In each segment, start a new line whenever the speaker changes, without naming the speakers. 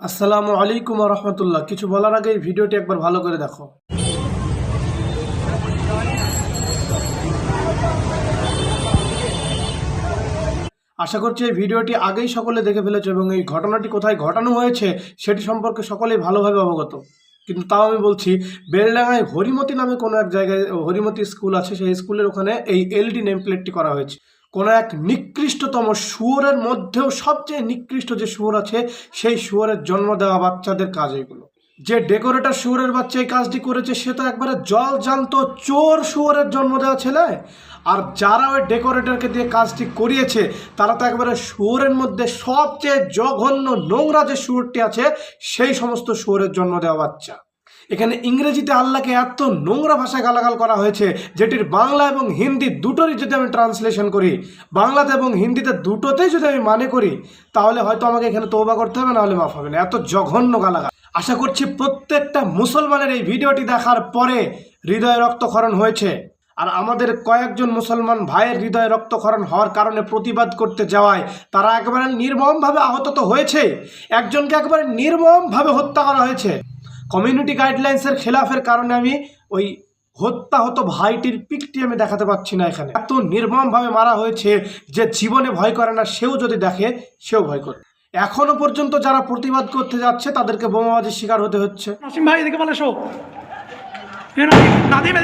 আসসালামু আলাইকুম রহমতুল্লাহ। কিছু বলার আগে ভিডিওটি একবার ভালো করে দেখো। আশা করছি এই ভিডিওটি আগেই সকলে দেখে ফেলেছে এবং এই ঘটনাটি কোথায় ঘটানো হয়েছে সেটি সম্পর্কে সকলেই ভালোভাবে অবগত। কিন্তু তাও আমি বলছি, বেলডাঙ্গায় হরিমতি নামে কোনো এক জায়গায়, হরিমতি স্কুল আছে, সেই স্কুলের ওখানে এই এলডি নেম প্লেটটি করা হয়েছে। কোনো এক নিকৃষ্টতম শুয়োরের মধ্যেও সবচেয়ে নিকৃষ্ট যে শুয়োর আছে, সেই শুয়োরের জন্ম দেওয়া বাচ্চাদের কাজ এগুলো। যে ডেকোরেটর শুয়োরের বাচ্চা এই কাজটি করেছে, সে তো একবারে জল জান্ত চোর শুয়োরের জন্ম দেওয়া ছেলে। আর যারা ওই ডেকোরেটরকে দিয়ে কাজটি করিয়েছে, তারা তো একবারে শুয়োরের মধ্যে সবচেয়ে জঘন্য নোংরা যে শুয়োরটি আছে, সেই সমস্ত শুয়োরের জন্ম দেওয়া বাচ্চা। এখানে ইংরেজিতে আল্লাহকে এত নোংরা ভাষায় গালাগাল করা হয়েছে, যেটির বাংলা এবং হিন্দি দুটোরই যদি আমি ট্রান্সলেশন করি, বাংলাতে এবং হিন্দিতে দুটোতেই যদি আমি মানে করি, তাহলে হয়তো আমাকে এখানে তৌবা করতে হবে, নাহলে মাফ হবে না। এত জঘন্য গালাগাল। আশা করছি প্রত্যেকটা মুসলমানের এই ভিডিওটি দেখার পরে হৃদয় রক্তক্ষরণ হয়েছে। আর আমাদের কয়েকজন মুসলমান ভাইয়ের হৃদয় রক্তক্ষরণ হওয়ার কারণে প্রতিবাদ করতে যাওয়ায় তারা একেবারে নির্মমভাবে আহত তো হয়েছে একজনকে একেবারে নির্মমভাবে হত্যা করা হয়েছে। কমিউনিটি গাইডলাইন্সের খেলাফের কারণে আমি ওই হত্যা হতো ভাইটির পিকটি আমি দেখাতে পাচ্ছি না এখানে। এত নির্মমভাবে মারা হয়েছে যে জীবনে ভয় করে না সেও যদি দেখে সেও ভয় করে এখনও পর্যন্ত যারা প্রতিবাদ করতে যাচ্ছে তাদেরকে বোমাবাজির শিকার হতে হচ্ছে।
নাসিম ভাই এদিকে নাদিম,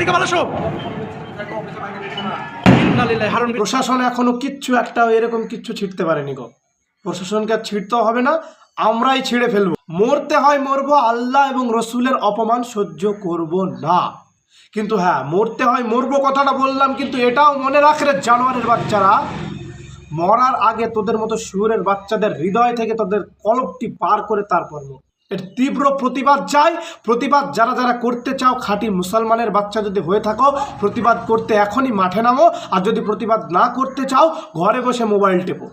প্রশাসন এখনও কিচ্ছু একটা এরকম কিচ্ছু ছিটতে পারেনি গো। প্রশাসনকে আর ছিঁড়তেও হবে না আমরাই ছিঁড়ে ফেলব। মরতে হয় মরবো, আল্লাহ এবং রসুলের অপমান সহ্য করব না। কিন্তু হ্যাঁ মরতে হয় মরবো কথাটা বললাম, কিন্তু এটাও মনে রাখলে জানোয়ারের বাচ্চারা। মরার আগে তোদের মতো শুয়োরের বাচ্চাদের হৃদয় থেকে তোদের কলপটি পার করে তারপর মর। এর তীব্র প্রতিবাদ চাই। প্রতিবাদ যারা যারা করতে চাও, খাঁটি মুসলমানের বাচ্চা যদি হয়ে থাকো, প্রতিবাদ করতে এখনই মাঠে নামো। আর যদি প্রতিবাদ না করতে চাও, ঘরে বসে মোবাইল টেপো।